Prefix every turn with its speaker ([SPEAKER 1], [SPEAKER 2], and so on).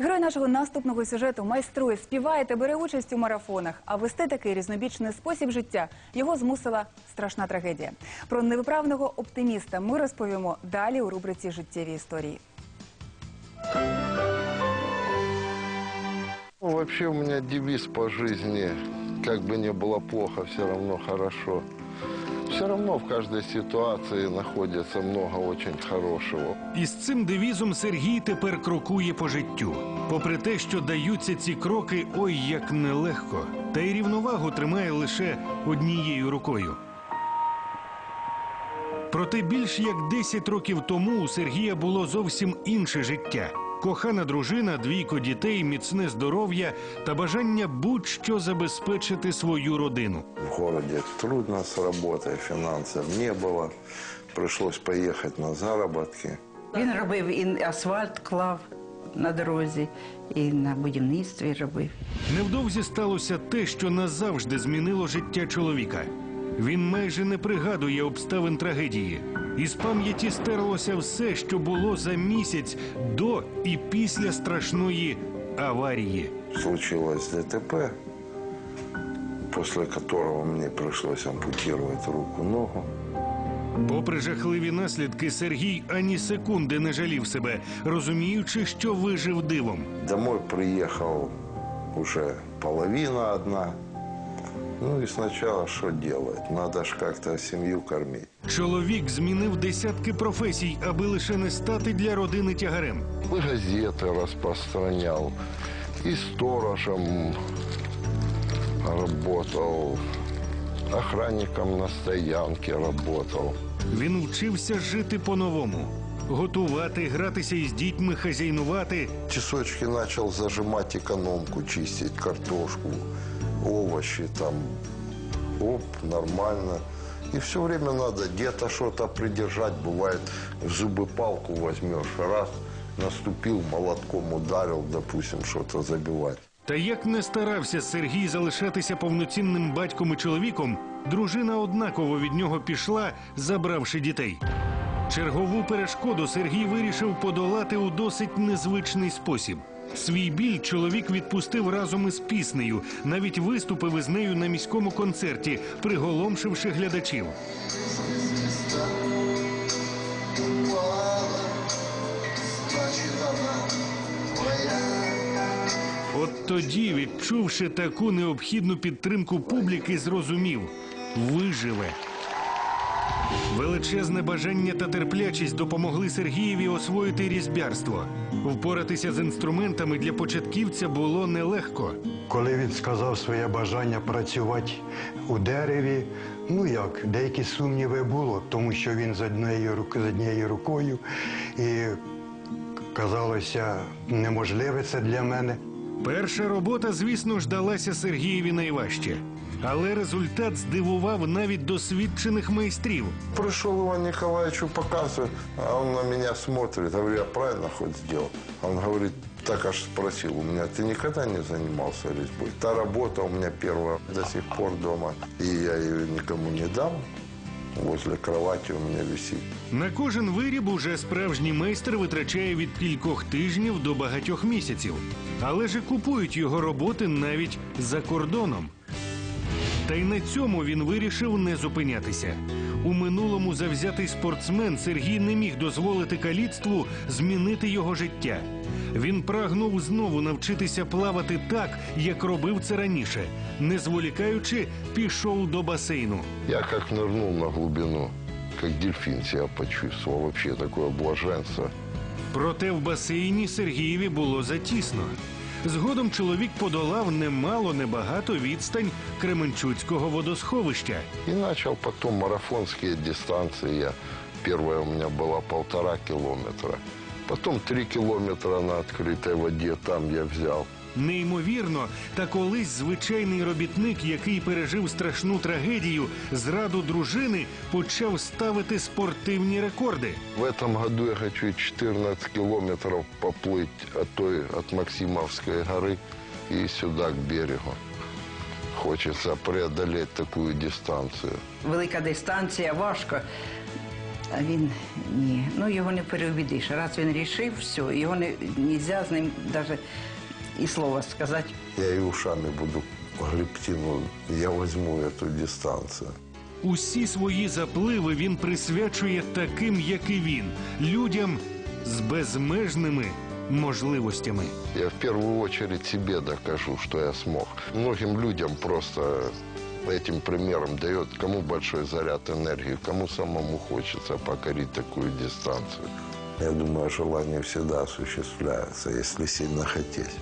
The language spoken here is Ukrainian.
[SPEAKER 1] Герой нашого наступного сюжету майструє, співає та бере участь у марафонах. А вести такий різнобічний спосіб життя його змусила страшна трагедія. Про невиправного оптиміста ми розповімо далі у рубриці Життєві історії.
[SPEAKER 2] Ну, Вообще у меня девиз по жизни, как бы ни было плохо, все равно хорошо. Все равно в каждой ситуации находится много очень хорошего.
[SPEAKER 3] Із цим девізом Сергій тепер крокує по життю. Попри те, що даються ці кроки ой як нелегко, та й рівновагу тримає лише однією рукою. Проте більш як 10 років тому у Сергія було зовсім інше життя. Кохана дружина, двійко дітей, міцне здоров'я та бажання будь-що забезпечити свою родину.
[SPEAKER 2] В городе трудно с работой, финансов не было. Пришлось поехать на заработки.
[SPEAKER 4] Він робив і асфальт клав на дорозі, і на будівництві робив.
[SPEAKER 3] Невдовзі сталося те, що назавжди змінило життя чоловіка. Він майже не пригадує обставин трагедії. Із пам'яті стерлося все, що було за місяць до і після страшної аварії.
[SPEAKER 2] Случилось ДТП, после которого мне пришлось ампутировать руку, ногу.
[SPEAKER 3] Попри жахливі наслідки, Сергій ані секунди не жалів себе, розуміючи, що вижив дивом.
[SPEAKER 2] Домой приехал уже половина одна. Ну и сначала что делать? Надо ж как-то семью кормить.
[SPEAKER 3] Чоловік змінив десятки професій, аби лише не стати для родини тягарем.
[SPEAKER 2] И газеты распространял, и сторожем работал, охранником на стоянке работал.
[SPEAKER 3] Він вчився жити по-новому, готувати, гратися із дітьми, хазяйнувати.
[SPEAKER 2] Часочки начал зажимать экономку, чистить картошку, овощи там. Оп, нормально. И все время надо где-то что-то придержать. Бывает, в зубы палку возьмешь, раз, наступил, молотком ударил, допустим, что-то забивать.
[SPEAKER 3] Та як не старався Сергій залишатися повноцінним батьком і чоловіком, дружина однаково від нього пішла, забравши дітей. Чергову перешкоду Сергій вирішив подолати у досить незвичний спосіб. Свій біль чоловік відпустив разом із піснею, навіть виступив із нею на міському концерті, приголомшивши глядачів. От тоді, відчувши таку необхідну підтримку публіки, зрозумів виживе. Величезне бажання та терплячість допомогли Сергієві освоїти різьбярство. Впоратися з інструментами для початківця було нелегко.
[SPEAKER 5] Коли він сказав своє бажання працювати у дереві, ну як, деякі сумніви було, тому що він з однією, з однією рукою і казалося, неможливе це для мене.
[SPEAKER 3] Перша робота, звісно ж, далася Сергієві найважче. Але результат здивував навіть досвідчених майстрів.
[SPEAKER 2] Пришел Иван Николаевичу показывать, а он на меня смотрит. Я говорю, я правильно хоть сделал? Он говорит, так аж спросил у меня, ты никогда не занимался резьбой? Та работа у меня первая до сих пор дома, и я ее никому не дам. Возле кровати у меня висит.
[SPEAKER 3] На кожен виріб уже справжній майстер витрачає від кількох тижнів до багатьох місяців. Але ж і купують його роботи навіть за кордоном. Та й на цьому він вирішив не зупинятися. У минулому завзятий спортсмен Сергій не міг дозволити каліцтву змінити його життя. Він прагнув знову навчитися плавати так, як робив це раніше. Не зволікаючи, пішов до басейну.
[SPEAKER 2] Я как нырнул на глубину, как дельфин себя почувствовал. Вообще такое блаженство.
[SPEAKER 3] Проте в басейні Сергієві було затісно. Згодом чоловік подолав немало небагато відстань Кременчуцького водосховища.
[SPEAKER 2] І почав потім марафонські дистанції. Я, первая у мене була півтора кілометра, потім три кілометри на відкритій воді. там я взял
[SPEAKER 3] Неймовірно, та колись звичайний робітник, який пережив страшну трагедію, зраду дружини, почав ставити спортивні рекорди.
[SPEAKER 2] В этом году я хочу 14 километров поплыть от той, от Максимовской горы и сюда, к берегу. Хочется преодолеть такую дистанцию.
[SPEAKER 4] Велика дистанція, важко. А він ні. Ну його не переубідиш. Раз він рішив, все, його не можна з ним навіть і слова сказати.
[SPEAKER 2] Я и ушами буду гребти, но я возьму эту дистанцию.
[SPEAKER 3] Усі свої запливи він присвячує таким, як і він, людям з безмежними можливостями.
[SPEAKER 2] Я в первую очередь себе докажу, что я смог. Многим людям просто этим примером дает, кому большой заряд энергии, кому самому хочется покорить такую дистанцию. Я думаю, желание всегда осуществляется, если сильно хотеть.